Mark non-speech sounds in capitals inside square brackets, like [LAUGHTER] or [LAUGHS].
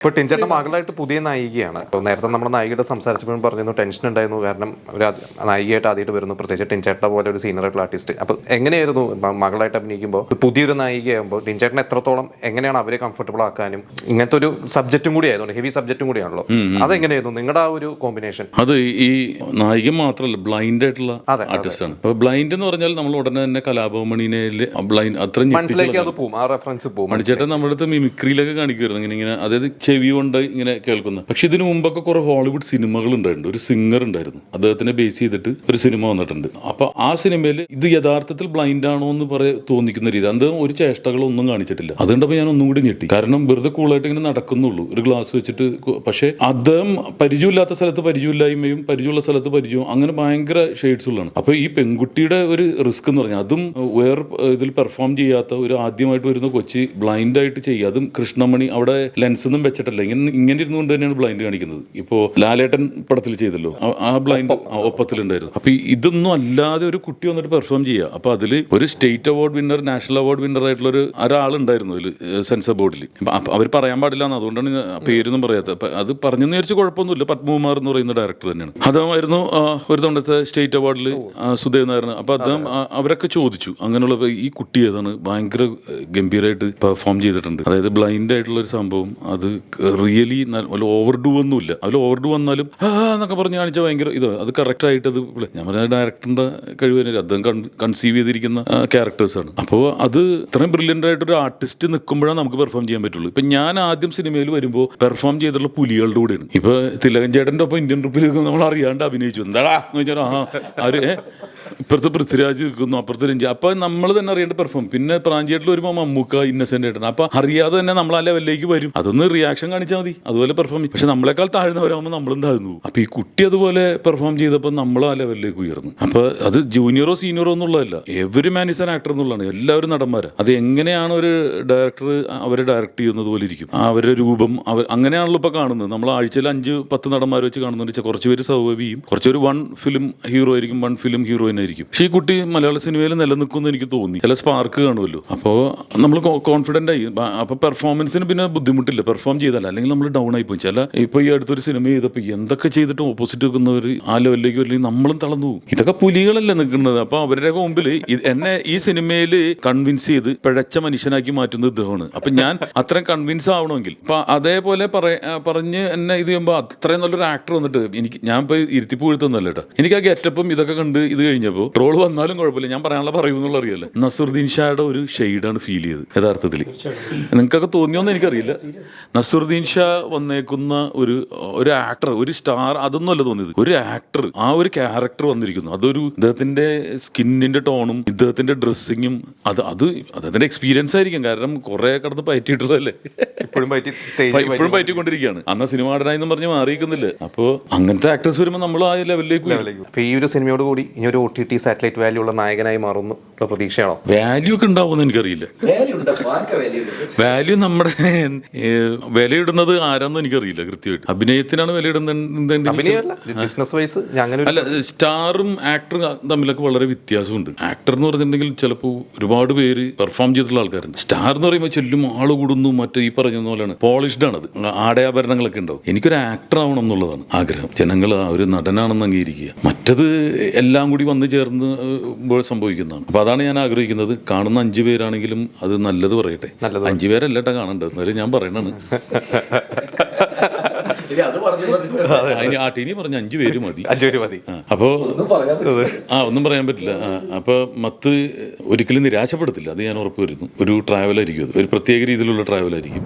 ഇപ്പൊ ടിൻചേട്ടൻ മകളായിട്ട് പുതിയ നായികയാണ്. നേരത്തെ നമ്മുടെ നായികയുടെ സംസാരിച്ചപ്പോഴും പറഞ്ഞിരുന്നു ടെൻഷൻ ഉണ്ടായിരുന്നു. കാരണം ഒരു നായികയായിട്ട് ആദ്യമായിട്ട് വരുന്നു. പ്രത്യേകിച്ച് ടിൻചേട്ടനെ പോലെ ഒരു സീനിയർ ആയിട്ടുള്ള ആർട്ടിസ്റ്റ് അപ്പൊ എങ്ങനെയായിരുന്നു മകളായിട്ട് അഭിനയിക്കുമ്പോൾ? പുതിയൊരു നായികയാകുമ്പോൾ ടിൻചേട്ടൻ എത്രത്തോളം എങ്ങനെയാണ് അവരെ കംഫർട്ടബിൾ ആക്കാനും? ഇങ്ങനത്തെ ഒരു സബ്ജക്റ്റും കൂടി ആയതുകൊണ്ട് ഹെവി സബ്ജക്റ്റും കൂടിയാണല്ലോ അതെങ്ങനെയായിരുന്നു? നിങ്ങളുടെ ആ ഒരു കോമ്പിനേഷൻ അത് ഈ നായിക മാത്രമല്ല ബ്ലൈൻഡ് ആയിട്ടുള്ള ആർട്ടിസ്റ്റ് ആണ്. അപ്പോൾ ബ്ലൈൻഡ് എന്ന് പറഞ്ഞാൽ നമ്മൾ ഉടനെ തന്നെ കലാഭവമണിനെ ബ്ലൈൻഡ് അത്രയും മനസ്സിലേക്ക് അത് പോകും ആ റെഫറൻസ് പോകും മണിച്ചേട്ടൻ നമ്മുടെ അടുത്ത് മിമിക്രിയിലൊക്കെ കാണിക്കുമായിരുന്നു ഇങ്ങനെ ഇങ്ങനെ അതായത് ചെവി കൊണ്ട് ഇങ്ങനെ കേൾക്കുന്നത് പക്ഷെ ഇതിനു മുമ്പൊക്കെ കുറെ ഹോളിവുഡ് സിനിമകൾ ഉണ്ടായിട്ടുണ്ട്. ഒരു സിംഗർ ഉണ്ടായിരുന്നു. അദ്ദേഹത്തിനെ ബേസ് ചെയ്തിട്ട് ഒരു സിനിമ വന്നിട്ടുണ്ട്. അപ്പൊ ആ സിനിമയിൽ ഇത് യഥാർത്ഥത്തിൽ ബ്ലൈൻഡ് ആണോ എന്ന് പറയ തോന്നിക്കുന്ന രീതി. അത് ഒരു ചേഷ്ടകളൊന്നും കാണിച്ചിട്ടില്ല. അതുകൊണ്ടപ്പോൾ ഞാൻ ഒന്നും കൂടി ഞെട്ടി. കാരണം വെറുതെ കൂളായിട്ട് ഇങ്ങനെ നടക്കുന്നുള്ളൂ. ഒരു ഗ്ലാസ് വെച്ചിട്ട് പക്ഷേ അദ്ദേഹം പരിചയമില്ലാത്ത സ്ഥലത്ത് പരിചയമില്ലായ്മയും പരിചയമുള്ള സ്ഥലത്ത് പരിചയവും അങ്ങനെ ഭയങ്കര ഷെയ്ഡ്സ് ഉള്ളതാണ്. അപ്പോൾ ഈ പെൺകുട്ടിയുടെ ഒരു റിസ്ക് എന്ന് പറഞ്ഞാൽ അതും വേറെ ഇതിൽ പെർഫോം ചെയ്യാത്ത ഒരു ആദ്യമായിട്ട് വരുന്ന കൊച്ചി ബ്ലൈൻഡ് ആയിട്ട് ചെയ്യുക. അതും കൃഷ്ണമണി അവിടെ ലെൻസ് ഒന്നും വെച്ചിട്ടല്ല. ഇങ്ങനെ ഇങ്ങനെ ഇരുന്നുകൊണ്ട് തന്നെയാണ് ബ്ലൈൻഡ് കാണിക്കുന്നത്. ഇപ്പോൾ ലാലേട്ടൻ പടത്തിൽ ചെയ്തല്ലോ. ആ- ബ്ലൈൻഡ് ഒപ്പത്തിലുണ്ടായിരുന്നു. അപ്പോൾ ഇതൊന്നും അല്ലാതെ ഒരു കുട്ടി വന്നിട്ട് പെർഫോം ചെയ്യുക അപ്പോൾ അതിൽ ഒരു state award winner national award winner ആയിട്ടുള്ള ഒരു ഒരാളുണ്ടായിരുന്നു അതിൽ സെൻസർ ബോർഡിൽ അവർ പറയാൻ പാടില്ല എന്ന് അതുകൊണ്ടാണ് പേരൊന്നും പറയാത്തത്. അപ്പം അത് പറഞ്ഞെന്ന് വിചാരിച്ച് കുഴപ്പമൊന്നുമില്ല. പത്മകുമാർ എന്ന് പറയുന്ന ഡയറക്ടർ തന്നെയാണ്. അദ്ദേഹമായിരുന്നു ആ, ഒരു തവണത്തെ സ്റ്റേറ്റ് അവാർഡിൽ സുദേവ് നായർ അപ്പോൾ അദ്ദേഹം അവരൊക്കെ ചോദിച്ചു. അങ്ങനെയുള്ള ഈ കുട്ടി ഏതാണ്? ഭയങ്കര ഗംഭീരമായിട്ട് പെർഫോം ചെയ്തിട്ടുണ്ട്. അതായത് ബ്ലൈൻഡ് ആയിട്ടുള്ള ഒരു സംഭവം. അത് റിയലി ഓവർ ഡു ഒന്നുമില്ല. അതിൽ ഓവർ ഡു വന്നാലും എന്നൊക്കെ പറഞ്ഞ് കാണിച്ചാൽ ഭയങ്കര ഇത്. അത് കറക്റ്റ് ആയിട്ട് അത്. ഞാൻ പറഞ്ഞ ഡയറക്ടറിന്റെ കഴിവ് തന്നെ അദ്ദേഹം കൺസീവ് ചെയ്തിരിക്കുന്ന ക്യാരക്ടേഴ്സാണ് അപ്പോൾ അത് ഇത്രയും ബ്രില്യന്റ് ആയിട്ടൊരു ആർട്ടിസ്റ്റ് നിൽക്കുമ്പോഴാണ് നമുക്ക് പെർഫോം ചെയ്യാൻ പറ്റുള്ളൂ. ഇപ്പം ഞാൻ ആദ്യം സിനിമയിൽ വരുമ്പോൾ പെർഫോം ചെയ്തിട്ടുള്ള പുലികളുടെ കൂടെയാണ്. ഇപ്പോൾ തിലകൻ ചേട്ടന്റെ ഒപ്പം ഇന്ത്യൻ ട്രിപ്പിൽ നമ്മൾ അറിയാണ്ട് അഭിനയിച്ചു. എന്താടാ? എന്ന് വെച്ചാൽ ആ ആര് ഇപ്പുറത്ത് പൃഥ്വിരാജ് നിൽക്കുന്നു അപ്പുറത്ത് രഞ്ജി. അപ്പൊ നമ്മൾ തന്നെ അറിയേണ്ട പെർഫോം പിന്നെ പ്രാഞ്ചേട്ടിൽ വരുമ്പോൾ മമ്മൂക്ക ഇന്നസെന്റ് ആയിട്ടാണ് അപ്പൊ അറിയാതെ തന്നെ നമ്മൾ ആ ലെവലിലേക്ക് വരും. അതൊന്ന് റിയാക്ഷൻ കാണിച്ചാൽ മതി. അതുപോലെ പെർഫോം പക്ഷെ നമ്മളെക്കാൾ താഴ്ന്നവരാകുമ്പോൾ നമ്മളും താഴ്ന്നു അപ്പോൾ ഈ കുട്ടി അതുപോലെ പെർഫോം ചെയ്തപ്പോൾ നമ്മൾ ആ ലെവലിലേക്ക് ഉയർന്നു. അപ്പോൾ അത് ജൂനിയറോ സീനിയറോ എന്നുള്ളതല്ല. Every man is an actor എന്നുള്ളതാണ്. എല്ലാവരും നടന്മാരാണ് അത് എങ്ങനെയാണ് ഒരു ഡയറക്ടർ അവരെ ഡയറക്റ്റ് ചെയ്യുന്നത് പോലെ ഇരിക്കും. അവരുടെ രൂപം അവർ അങ്ങനെയാണല്ലോ ഇപ്പോൾ കാണുന്നത്. നമ്മൾ ആഴ്ചയിൽ അഞ്ച് പത്ത് നടന്മാർ വെച്ച് കാണുന്നുണ്ട്. കുറച്ച് പേര് സൗകര്യം കുറച്ച് വൺ ഫിലിം ഹീറോ ആയിരിക്കും. വൺ ഫിലിം ഹീറോയിൻ ആയിരിക്കും. പക്ഷേ ഈ കുട്ടി മലയാള സിനിമയിൽ നിലനിൽക്കുമെന്ന് എനിക്ക് തോന്നി. ചില സ്പാർക്ക് കാണുമല്ലോ. അപ്പോൾ നമ്മൾ കോൺഫിഡന്റ് ആയി. അപ്പോൾ പെർഫോമൻസിന് പിന്നെ ബുദ്ധിമുട്ടില്ല. പെർഫോം ചെയ്താൽ അല്ലെങ്കിൽ നമ്മൾ ഡൗൺ ആയി പോയി ചില ഇപ്പോൾ ഈ അടുത്തൊരു സിനിമ ചെയ്തപ്പോൾ എന്തൊക്കെ ചെയ്തിട്ടും ഓപ്പോസിറ്റ് വെക്കുന്നവർ ആ ലെവലിലേക്ക് വരില്ലെങ്കിൽ നമ്മളും തളർന്നു പോകും. ഇതൊക്കെ പുലികളല്ലേ നിൽക്കുന്നത്. അപ്പോൾ അവരുടെ മുമ്പിൽ എന്നെ ഈ സിനിമയിൽ കൺവിൻസ് ചെയ്ത് പിഴച്ച മനുഷ്യനാക്കി മാറ്റുന്നത് ഇദ്ദേഹമാണ്. അപ്പം ഞാൻ അത്രയും കൺവിൻസ് ആവണമെങ്കിൽ. അപ്പൊ അതേപോലെ പറഞ്ഞ് എന്നെ ഇത് ചെയ്യുമ്പോൾ അത്രയും നല്ലൊരു ആക്ടർ വന്നിട്ട് എനിക്ക് ഞാൻ ഇപ്പോൾ ഇരുത്തി വീഴ്ത്തുന്നല്ല കേട്ടോ എനിക്ക് ആ ഗെറ്റപ്പും ഇതൊക്കെ കണ്ട് ഇത് കഴിഞ്ഞപ്പോൾ ട്രോൾ വന്നാലും കുഴപ്പമില്ല. ഞാൻ പറയാനുള്ള പറയുമെന്നുള്ള അറിയില്ല? നസറുദ്ദീൻ ഷായുടെ ഒരു ഷെയ്ഡാണ് ഫീൽ ചെയ്തത് യഥാർത്ഥത്തിൽ നിങ്ങൾക്കൊക്കെ തോന്നിയോന്ന് എനിക്കറിയില്ല. നസറുദ്ദീൻ ഷാ വന്നേക്കുന്ന ഒരു ഒരു ആക്ടർ ഒരു സ്റ്റാർ അതൊന്നും അല്ല തോന്നിയത്. ഒരു ആക്ടർ ആ ഒരു ക്യാരക്ടർ വന്നിരിക്കുന്നു. അതൊരു ഇദ്ദേഹത്തിന്റെ സ്കിന്നിന്റെ ടോണും ഇദ്ദേഹത്തിന്റെ ഡ്രസ്സിങ്ങും അത് അത് അദ്ദേഹത്തിന്റെ എക്സ്പീരിയൻസ് ആയിരിക്കും. കാരണം കുറെ കടന്ന് പറ്റിയിട്ടുള്ളതല്ലേ ഇപ്പോഴും പറ്റി [LAUGHS] ഇപ്പോഴും പയറ്റിക്കൊണ്ടിരിക്കുകയാണ്. അന്ന് സിനിമ നടനായെന്നും പറഞ്ഞ് മാറിയിരിക്കുന്നില്ല. അപ്പോൾ അങ്ങനത്തെ ആക്ടേഴ്സ് വരുമ്പോൾ നമ്മൾ ആ ലെവലിലേക്ക് ഈ ഒരു സിനിമയോട് കൂടി ഇനി ഒരു O T T satellite value ഉള്ള നായകനായി മാറുന്നു പ്രതീക്ഷയാണോ? വാല്യൂ ഒക്കെ ഉണ്ടാവുമെന്ന് എനിക്കറിയില്ല. വാല്യൂ നമ്മുടെ വിലയിടുന്നത് ആരാന്നും എനിക്കറിയില്ല കൃത്യമായിട്ട്. അഭിനയത്തിനാണ് വിലയിടുന്നത് അല്ല സ്റ്റാറും ആക്ടറും തമ്മിലൊക്കെ വളരെ വ്യത്യാസമുണ്ട്. ആക്ടർ എന്ന് പറഞ്ഞിട്ടുണ്ടെങ്കിൽ ചിലപ്പോൾ ഒരുപാട് പേര് പെർഫോം ചെയ്തിട്ടുള്ള ആൾക്കാരുണ്ട്. സ്റ്റാർ എന്ന് പറയുമ്പോൾ ചെല്ലും ആൾ കൂടുന്നു മറ്റേ ഈ പറഞ്ഞ പോലെയാണ്. പോളിഷ്ഡ് ആണത്. ആടയാഭരണങ്ങളൊക്കെ ഉണ്ടാവും. എനിക്കൊരു ആക്ടർ ആവണം എന്നുള്ളതാണ് ആഗ്രഹം. ജനങ്ങൾ ആ ഒരു നടനാണെന്ന് അംഗീകരിക്കുക. മറ്റത് എല്ലാം കൂടി വന്നു ചേർന്ന് സംഭവിക്കുന്നതാണ്. അപ്പോൾ അതാണ് ഞാൻ ആഗ്രഹിക്കുന്നത്. കാണുന്ന അഞ്ചു പേരാണെങ്കിലും അത് നല്ലത് പറയട്ടെ. അഞ്ചു പേരല്ല കേട്ടോ കാണണ്ടത് എന്നാലും ഞാൻ പറയണാണ് അതിന് ആ ടീനി പറഞ്ഞ അഞ്ചു പേര് മതി. അപ്പോ ആ ഒന്നും പറയാൻ പറ്റില്ല. അപ്പൊ മത്ത് ഒരിക്കലും നിരാശപ്പെടുത്തില്ല. അത് ഞാൻ ഉറപ്പ് വരുന്നു. ഒരു ട്രാവലായിരിക്കും അത്. ഒരു പ്രത്യേക രീതിയിലുള്ള ട്രാവലായിരിക്കും.